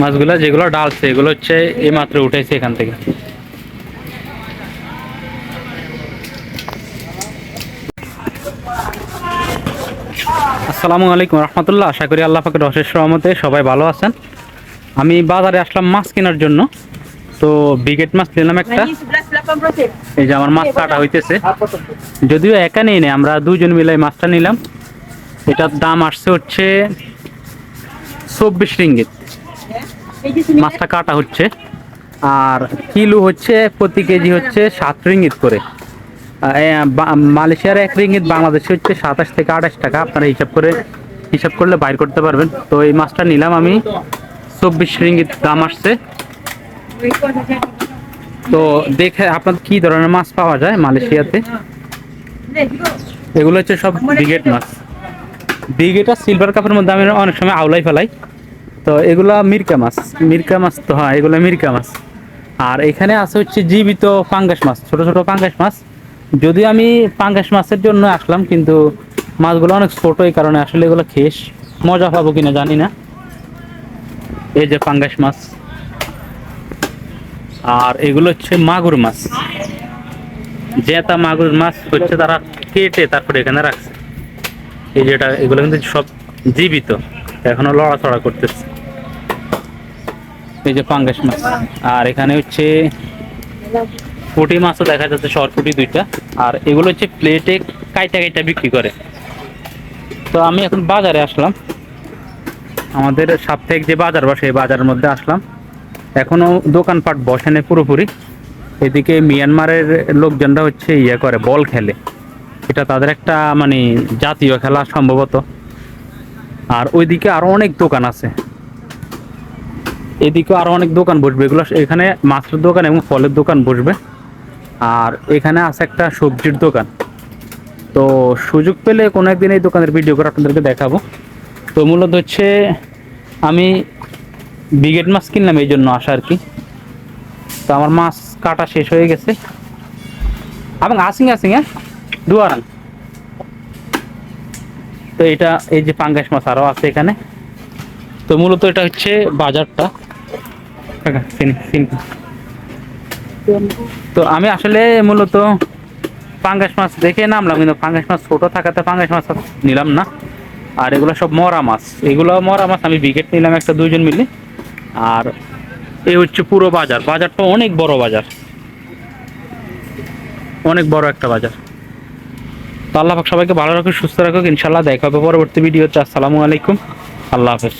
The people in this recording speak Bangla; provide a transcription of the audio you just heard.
মাছগুলো, যেগুলো ডালছে, এগুলো হচ্ছে এই মাত্র উঠেছে এখান থেকে। আসসালামু আলাইকুম রহমতুল্লাহ, আশা করি আল্লাহ পাকের অশেষ রহমতে সবাই ভালো আছেন। আমি বাজারে আসলাম মাছ কেনার জন্য। তো বিগেট মাছ নিলাম একটা. এই যে আমার মাছ কাটা হইতেছে। যদিও একা নেই না আমরা দুজন মিলে মাছটা নিলাম। এটার দাম আসছে হচ্ছে চব্বিশ রিঙ্গিত। মাছটা কাটা হচ্ছে। আর কিলো হচ্ছে, প্রতি কেজি হচ্ছে সাত রিঙ্গিত করে। মালয়েশিয়ার এক রিঙ্গিত, বাংলাদেশে হচ্ছে সাতাশ থেকে আঠাশ টাকা। আপনারা হিসাব করে, হিসাব করলে বাইর করতে পারবেন। তো এই মাছটা নিলাম আমি। চব্বিশ রিঙ্গিত দাম আসছে। তো দেখে আপনার কি ধরনের মাছ পাওয়া যায় মালয়েশিয়াতে? এগুলো হচ্ছে সব ব্রিগেড মাছ। ব্রিগেড আর সিলভার কাপের মধ্যে আমি অনেক সময় আউলাই ফেলাই। তো এগুলা মিরকা মাছ। মিরকা মাছ তো হ্যাঁ এগুলো মিরকা মাছ। আর এখানে আছে হচ্ছে জীবিত পাঙ্গাস মাছ, ছোট ছোট পাঙ্গাস মাছ। যদি আমি পাঙ্গাস মাছের জন্য আসলাম, কিন্তু মাছগুলো অনেক ছোট, এই কারণে আসলে এগুলো খেস মজা পাবো কিনা জানি না। এই যে পাঙ্গাস মাছ। আর এগুলো হচ্ছে মাগুর মাছ। জেতা মাগুর মাছ হচ্ছে তারা কেটে তারপরে এখানে রাখছে। এই যেটা, এগুলো কিন্তু সব জীবিত, এখনও লড়াচড়া করতেছে। এই যে পাঙ্গাস মাছ। আর এখানে হচ্ছে পুঁটি মাছও দেখা যাচ্ছে সরপুটি দুইটা। আর এগুলো হচ্ছে প্লেটে কাইটা কাইটা বিক্রি করে। তো আমি এখন বাজারে আসলাম। আমাদের সাপ্তাহিক যে বাজার বসে বাজারের মধ্যে আসলাম। এখনও দোকানপাট বসে নেই পুরোপুরি। এদিকে মিয়ানমারের লোকজনরা হচ্ছে ইয়ে করে, বল খেলে। এটা তাদের একটা মানে জাতীয় খেলা সম্ভবত। আর ওইদিকে আরও অনেক দোকান আছে। এদিকে আরও অনেক দোকান বসবে। এগুলো এখানে মাছের দোকান এবং ফলের দোকান বসবে। আর এখানে আছে একটা সবজির দোকান। তো সুযোগ পেলে কোনো একদিন এই দোকানের ভিডিও করে আপনাদেরকে দেখাবো। তো মূলত হচ্ছে আমি ব্রিগেড মাছ কিনলাম এই জন্য আসা আর কি। তো আমার মাছ কাটা শেষ হয়ে গেছে। এবং আসিং আসিং হ্যাঁ? দুয়ারান। তো এটা এই যে পাঙ্গাস মাছ আরও আছে এখানে। তো মূলত এটা হচ্ছে বাজারটা। তো আমি আসলে মূলত পাঙ্গাস মাছ দেখে নামলাম, কিন্তু পাঙ্গাস মাছ ছোট থাকাতে পাঙ্গাস মাছ নিলাম না। আর এগুলো সব মরা মাছ। এগুলো মরা মাছ আমি বিকেট নিলাম একটা দুইজন মিলে। আর এই হচ্ছে পুরো বাজার। বাজারটা অনেক বড় বাজার। অনেক বড় একটা বাজার। তো আল্লাহ সবাইকে ভালো রাখুক, সুস্থ রাখুক। ইনশাল্লাহ দেখা হবে পরবর্তী ভিডিওতে। আসসালামু আলাইকুম। আল্লাহ হাফেজ।